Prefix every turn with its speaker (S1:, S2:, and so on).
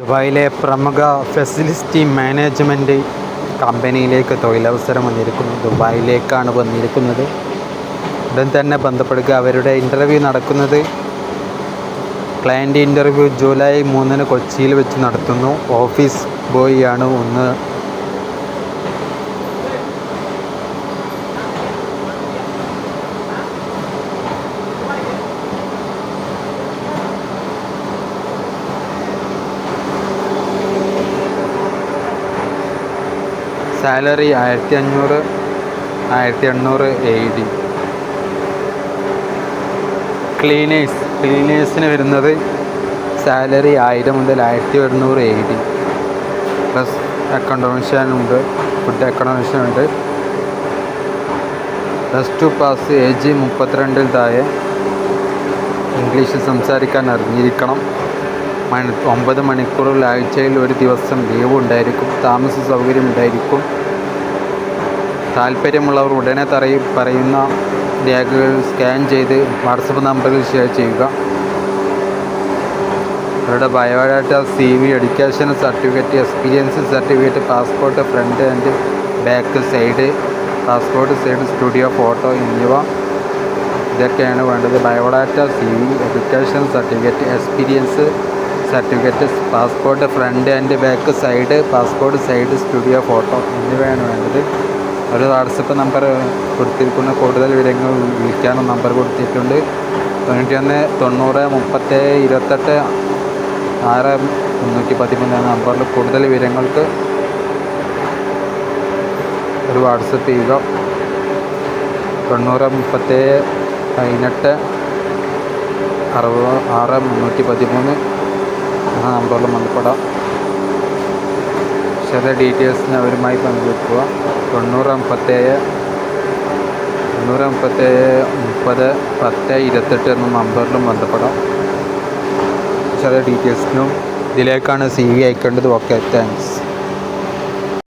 S1: ദുബായിലെ പ്രമുഖ facility management കമ്പനിയിലേക്ക് തൊഴിലവസരം വന്നിരിക്കുന്നു. ദുബായിലേക്കാണ് വന്നിരിക്കുന്നത്. ഉടൻ തന്നെ ബന്ധപ്പെടുക. അവരുടെ ഇന്റർവ്യൂ നടക്കുന്നത് ക്ലയന്റ് ഇന്റർവ്യൂ ജൂലൈ മൂന്നിന് കൊച്ചിയിൽ വെച്ച് നടത്തുന്നു. ഓഫീസ് ബോയിയാണ് ഒന്ന് സാലറി ആയിരത്തി അഞ്ഞൂറ് ആയിരത്തി എണ്ണൂറ് എ ഡി ക്ലീനേഴ്സ് ക്ലീനേഴ്സിന് വരുന്നത് സാലറി ആയിരം മുതൽ ആയിരത്തി ഒരുന്നൂറ് എ ഡി പ്ലസ് അക്കൗണ്ടോമിഷനുണ്ട് ഫുഡ് അക്കൗണ്ടോമിഷനുണ്ട് plus two pass age മുപ്പത്തിരണ്ടിൽ താഴെ. ഇംഗ്ലീഷ് സംസാരിക്കാൻ അറിഞ്ഞിരിക്കണം. മണി ഒമ്പത് മണിക്കൂറിൽ ആഴ്ചയിൽ ഒരു ദിവസം ലീവ് ഉണ്ടായിരിക്കും താമസ സൗകര്യം ഉണ്ടായിരിക്കും. താല്പര്യമുള്ളവർ ഉടനെ തറയി പറയുന്ന രേഖകൾ സ്കാൻ ചെയ്ത് വാട്സപ്പ് നമ്പറിൽ ഷെയർ ചെയ്യുക. അവരുടെ biodata C V education certificate experience certificate passport front and back side passport side studio photo എന്നിവ. ഇതൊക്കെയാണ് വേണ്ടത്. Biodata C V education certificate experience certificate passport front and back side passport side studio photo എന്നിവയാണ് വേണ്ടത്. ഒരു WhatsApp number കൊടുത്തിരിക്കുന്ന. കൂടുതൽ വിവരങ്ങൾ വിളിക്കാനും നമ്പർ കൊടുത്തിട്ടുണ്ട്. തൊണ്ണൂറ്റി ഒന്ന് തൊണ്ണൂറ് മുപ്പത്തേഴ് ഇരുപത്തെട്ട് ആറ് മുന്നൂറ്റി പതിമൂന്ന് എന്ന നമ്പറിൽ കൂടുതൽ വിവരങ്ങൾക്ക് ഒരു വാട്സപ്പ് ചെയ്യുക. തൊണ്ണൂറ് മുപ്പത്തേഴ് പതിനെട്ട് അറുപത് ആറ് മുന്നൂറ്റി പതിമൂന്ന് എന്ന നമ്പറിൽ ബന്ധപ്പെടാം. വിശദ ഡീറ്റെയിൽസിന് അവരുമായി പങ്കുവെക്കുക. തൊണ്ണൂറ് അമ്പത്തേഴ് തൊണ്ണൂറ് അമ്പത്തേഴ് മുപ്പത് പത്ത് ഇരുപത്തെട്ട് എന്ന നമ്പറിലും ബന്ധപ്പെടാം. വിശദ ഡീറ്റെയിൽസിനും ഇതിലേക്കാണ് സി വി അയക്കേണ്ടത്. Okay thanks